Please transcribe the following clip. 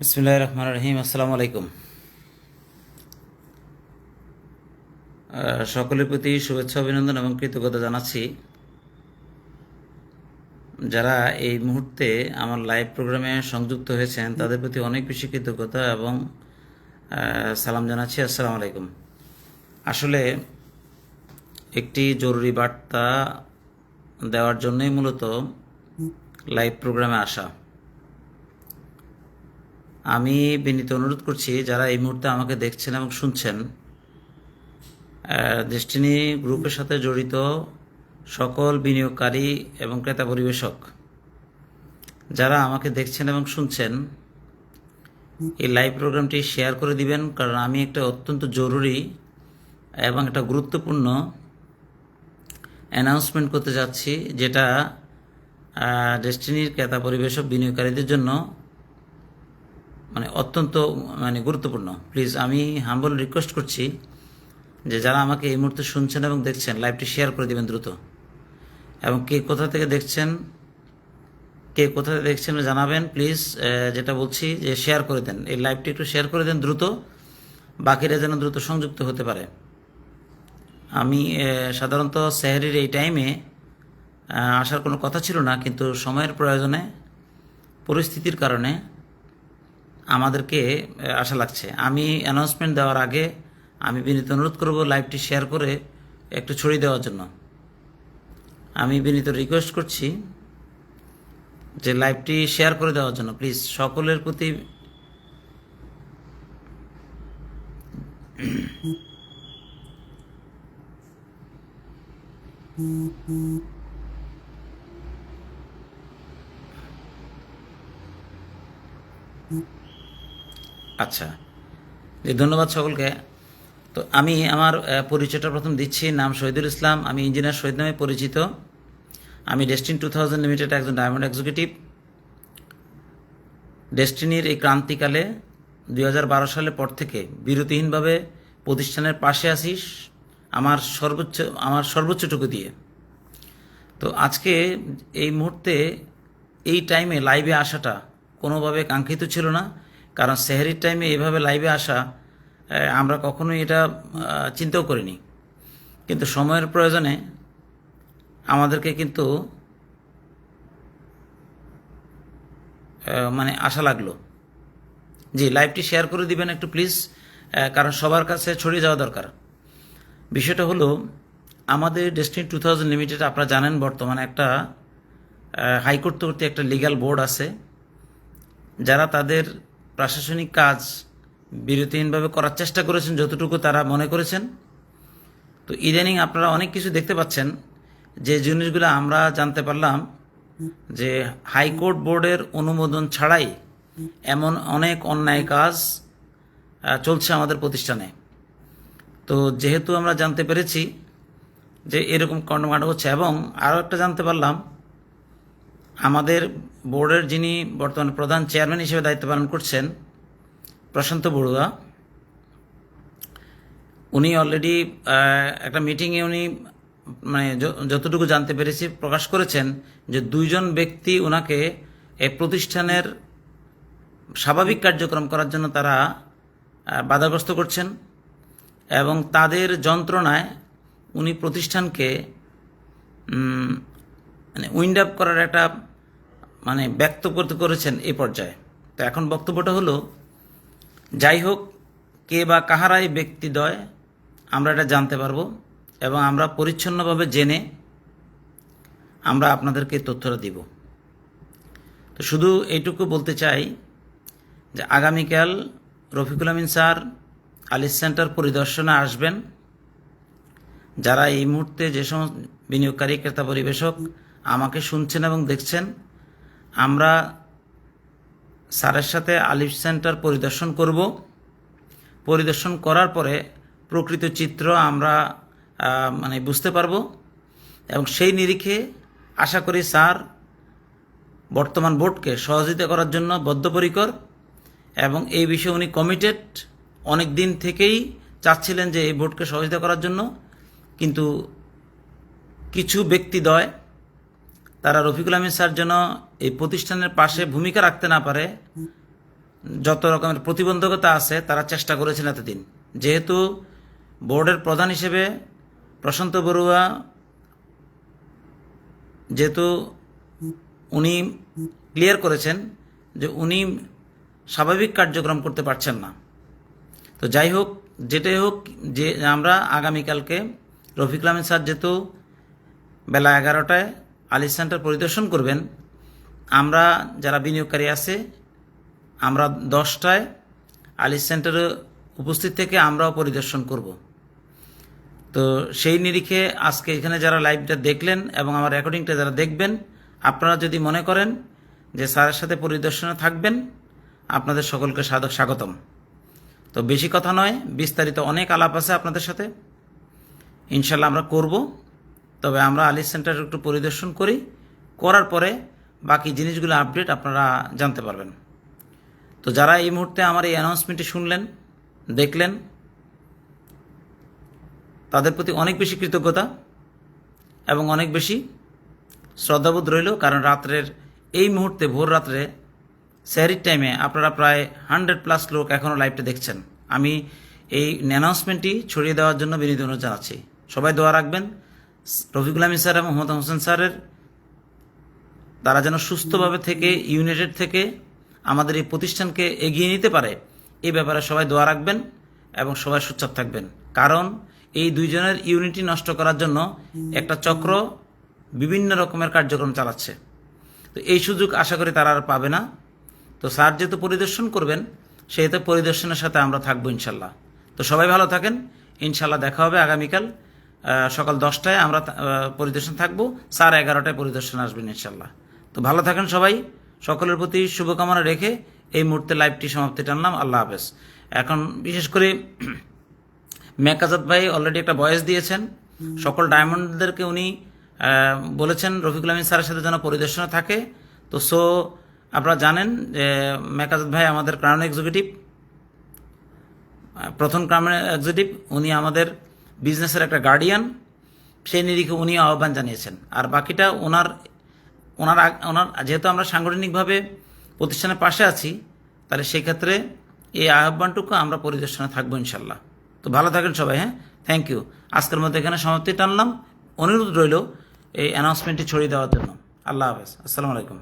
বিসমুল্লাহ রহমান রহিম, আসসালামু আলাইকুম। সকলের প্রতি শুভেচ্ছা, অভিনন্দন এবং কৃতজ্ঞতা জানাচ্ছি। যারা এই মুহূর্তে আমার লাইভ প্রোগ্রামে সংযুক্ত হয়েছেন, তাদের প্রতি অনেক বেশি কৃতজ্ঞতা এবং সালাম জানাচ্ছি। আসসালামু আলাইকুম। আসলে একটি জরুরি বার্তা দেওয়ার জন্যই মূলত লাইভ প্রোগ্রামে আসা। আমি বিনীত অনুরোধ করছি, যারা এই মুহূর্তে আমাকে দেখছেন এবং শুনছেন ডেস্টিনি গ্রুপের সাথে জড়িত সকল বিনিয়োগকারী এবং ক্রেতা পরিবেশক, যারা আমাকে দেখছেন এবং শুনছেন, এই লাইভ প্রোগ্রামটি শেয়ার করে দিবেন, কারণ আমি একটা অত্যন্ত জরুরি এবং একটা গুরুত্বপূর্ণ অ্যানাউন্সমেন্ট করতে যাচ্ছি, যেটা ডেস্টিনির ক্রেতা পরিবেশক বিনিয়োগকারীদের জন্য মানে অত্যন্ত মানে গুরুত্বপূর্ণ। প্লিজ আমি হাম্বল রিকোয়েস্ট করছি যে যারা আমাকে এই মুহূর্তে শুনছেন এবং দেখছেন লাইভটি শেয়ার করে দেবেন দ্রুত। এবং কে কোথা থেকে দেখছেন, কে কোথা থেকে দেখছেন জানাবেন। প্লিজ যেটা বলছি যে শেয়ার করে দেন। এই লাইভটি একটু শেয়ার করে দেন দ্রুত। বাকিরা যেন দ্রুত সংযুক্ত হতে পারে। আমি সাধারণত সেহরির এই টাইমে আসার কোনো কথা ছিল না, কিন্তু সময়ের প্রয়োজনে, পরিস্থিতির কারণে আমাদেরকে আশা লাগছে। আমি অ্যানাউন্সমেন্ট দেওয়ার আগে আমি বিনীত অনুরোধ করব লাইভটি শেয়ার করে একটু ছড়িয়ে দেওয়ার জন্য। আমি বিনীত রিকোয়েস্ট করছি যে লাইভটি শেয়ার করে দেওয়ার জন্য। প্লিজ সকলের প্রতি আচ্ছা। ধন্যবাদ সকলকে। তো আমি আমার পরিচয়টা প্রথম দিচ্ছি। নাম শহীদুল ইসলাম। আমি ইঞ্জিনিয়ার শহীদ নামে পরিচিত। আমি ডেস্টিন টু থাউজেন্ড লিমিটেড একজন ডায়মন্ড এক্সিকিউটিভ ডেস্টিনির এই ক্রান্তিকালে দুই হাজার বারো সালের পর থেকে বিরতিহীনভাবে প্রতিষ্ঠানের পাশে আসিস আমার সর্বোচ্চ, আমার সর্বোচ্চটুকু দিয়ে। তো আজকে এই মুহূর্তে এই টাইমে লাইভে আসাটা কোনোভাবে কাঙ্ক্ষিত ছিল না। কারণ সেহারির টাইমে এভাবে লাইভে আসা আমরা কখনোই এটা চিন্তাও করিনি। কিন্তু সময়ের প্রয়োজনে আমাদেরকে কিন্তু মানে আশা লাগল। জি লাইভটি শেয়ার করে দিবেন একটু প্লিজ কারণ সবার কাছে ছড়িয়ে যাওয়া দরকার। বিষয়টা হলো, আমাদের ডেস্টিনি টু থাউজেন্ড লিমিটেড আপনারা জানেন বর্তমানে একটা হাইকোর্ট কর্তৃক একটা লিগ্যাল বোর্ড আছে। যারা তাদের প্রশাসনিক কাজ বিরতিহীনভাবে করার চেষ্টা করেছেন যতটুকু তারা মনে করেছেন। তো ইদানিং আপনারা অনেক কিছু দেখতে পাচ্ছেন। যে জিনিসগুলো আমরা জানতে পারলাম যে হাইকোর্ট বোর্ডের অনুমোদন ছাড়াই এমন অনেক অন্যায় কাজ চলছে আমাদের প্রতিষ্ঠানে। তো যেহেতু আমরা জানতে পেরেছি যে এরকম কর্মকাণ্ড হচ্ছে এবং আরও একটা জানতে পারলাম আমাদের বোর্ডের যিনি বর্তমানে প্রধান চেয়ারম্যান হিসেবে দায়িত্ব পালন করছেন, প্রশান্ত বড়ুয়া, উনি অলরেডি একটা মিটিংয়ে উনি মানে যতটুকু জানতে পেরেছি, প্রকাশ করেছেন যে দুইজন ব্যক্তি ওনাকে এই প্রতিষ্ঠানের স্বাভাবিক কার্যক্রম করার জন্য তারা বাধাগ্রস্ত করছেন এবং তাদের যন্ত্রণায় উনি প্রতিষ্ঠানকে মানে উইন্ড আপ করার একটা মানে ব্যক্ত করতে করেছেন এই পর্যায়ে। তো এখন বক্তব্যটা হলো, যাই হোক, কে বা কাহারা এই ব্যক্তিদ্বয় আমরা এটা জানতে পারব এবং আমরা পরিচ্ছন্নভাবে জেনে আমরা আপনাদেরকে তথ্যটা দিব। তো শুধু এইটুকু বলতে চাই যে আগামীকাল রফিকুল আমিন স্যার আলিস সেন্টার পরিদর্শনে আসবেন। যারা এই মুহূর্তে যে সমস্ত বিনিয়োগকারী, ক্রেতা পরিবেশক আমাকে শুনছেন এবং দেখছেন, আমরা স্যারের সাথে আলিফ সেন্টার পরিদর্শন করব। পরিদর্শন করার পরে প্রকৃত চিত্র আমরা মানে বুঝতে পারব। এবং সেই নিরিখে আশা করি স্যার বর্তমান বোর্ডকে সহযোগিতা করার জন্য বদ্ধপরিকর। এবং এই বিষয়ে উনি কমিটেড অনেক দিন থেকেই চাচ্ছিলেন যে এই বোর্ডকে সহযোগিতা করার জন্য। কিন্তু কিছু ব্যক্তিদ্বয় তারা রফিকুল আহমেদ স্যার যেন এই প্রতিষ্ঠানের পাশে ভূমিকা রাখতে না পারে, যত রকমের প্রতিবন্ধকতা আছে তারা চেষ্টা করেছেন এতদিন। যেহেতু বোর্ডের প্রধান হিসেবে প্রশান্ত বড়ুয়া, যেহেতু উনি ক্লিয়ার করেছেন যে উনি স্বাভাবিক কার্যক্রম করতে পারছেন না। তো যাই হোক, যেটাই হোক, যে আমরা আগামীকালকে রফিকুল আহমেদ স্যার যেহেতু বেলা এগারোটায় আলিস সেন্টার পরিদর্শন করবেন। আমরা যারা বিনিয়োগকারী আছে, আমরা দশটায় আলিস সেন্টারে উপস্থিত থেকে আমরাও পরিদর্শন করব। তো সেই নিরিখে আজকে এখানে যারা লাইভটা দেখলেন এবং আমার রেকর্ডিংটা যারা দেখবেন, আপনারা যদি মনে করেন যে স্যারের সাথে পরিদর্শনে থাকবেন, আপনাদের সকলকে সাধক স্বাগতম। তো বেশি কথা নয়, বিস্তারিত অনেক আলাপ আছে আপনাদের সাথে। ইনশাল্লাহ আমরা করব। তবে আমরা আলিস সেন্টার একটু পরিদর্শন করি। করার পরে বাকি জিনিসগুলো আপডেট আপনারা জানতে পারবেন। তো যারা এই মুহূর্তে আমার এই অ্যানাউন্সমেন্টটি শুনলেন, দেখলেন, তাদের প্রতি অনেক বেশি কৃতজ্ঞতা এবং অনেক বেশি শ্রদ্ধাবোধ রইল, কারণ রাত্রের এই মুহূর্তে, ভোর রাত্রে, স্যারির টাইমে আপনারা প্রায় হান্ড্রেড প্লাস লোক এখনও লাইভটা দেখছেন। আমি এই অ্যানাউন্সমেন্টটি ছড়িয়ে দেওয়ার জন্য বিনীত অনুরোধ জানাচ্ছি। সবাই দোয়া রাখবেন। রফিকুল আমিন স্যার এবং মোহাম্মদ হোসেন স্যারের, তারা যেন সুস্থভাবে থেকে ইউনাইটেড থেকে আমাদের এই প্রতিষ্ঠানকে এগিয়ে নিতে পারে এই ব্যাপারে সবাই দোয়া রাখবেন এবং সবাই সোচ্চার থাকবেন। কারণ এই দুইজনের ইউনিটি নষ্ট করার জন্য একটা চক্র বিভিন্ন রকমের কার্যক্রম চালাচ্ছে। তো এই সুযোগ আশা করি তারা আর পাবে না। তো স্যার যেহেতু পরিদর্শন করবেন, সেহেতু পরিদর্শনের সাথে আমরা থাকব ইনশাল্লাহ। তো সবাই ভালো থাকেন। ইনশাল্লাহ দেখা হবে আগামীকাল। সকাল দশটায় আমরা পরিদর্শন থাকব। স্যার এগারোটায় পরিদর্শন আসবেন ইনশাল্লাহ। তো ভালো থাকেন সবাই। সকলের প্রতি শুভকামনা রেখে এই মুহূর্তে লাইভটি সমাপ্তি টানলাম। আল্লাহ হাফেজ। এখন বিশেষ করে মেকাজাত ভাই অলরেডি একটা ভয়েস দিয়েছেন। সকল ডায়মন্ডদেরকে উনি বলেছেন, রফিকুল আমিন স্যারের সাথে যেন পরিদর্শনে থাকে। তো সো আপনারা জানেন যে মেকাজাত ভাই আমাদের ক্রাউন এক্সিকিউটিভ প্রথম ক্রাউন এক্সিকিউটিভ উনি আমাদের বিজনেসের একটা গার্ডিয়ান সেই নিরিখে উনি আহ্বান জানিয়েছেন। আর বাকিটা ওনার ওনার ওনার, যেহেতু আমরা সাংগঠনিকভাবে প্রতিষ্ঠানের পাশে আছি, তাহলে সেক্ষেত্রে এই আহ্বানটুকু আমরা পরিদর্শনে থাকব ইনশাল্লাহ। তো ভালো থাকেন সবাই হ্যাঁ? থ্যাংক ইউ আজকের মধ্যে এখানে সমাপ্তি টানলাম। অনুরোধ রইল এই অ্যানাউন্সমেন্টটি ছড়িয়ে দেওয়ার জন্য। আল্লাহ হাফেজ। আসসালামু আলাইকুম।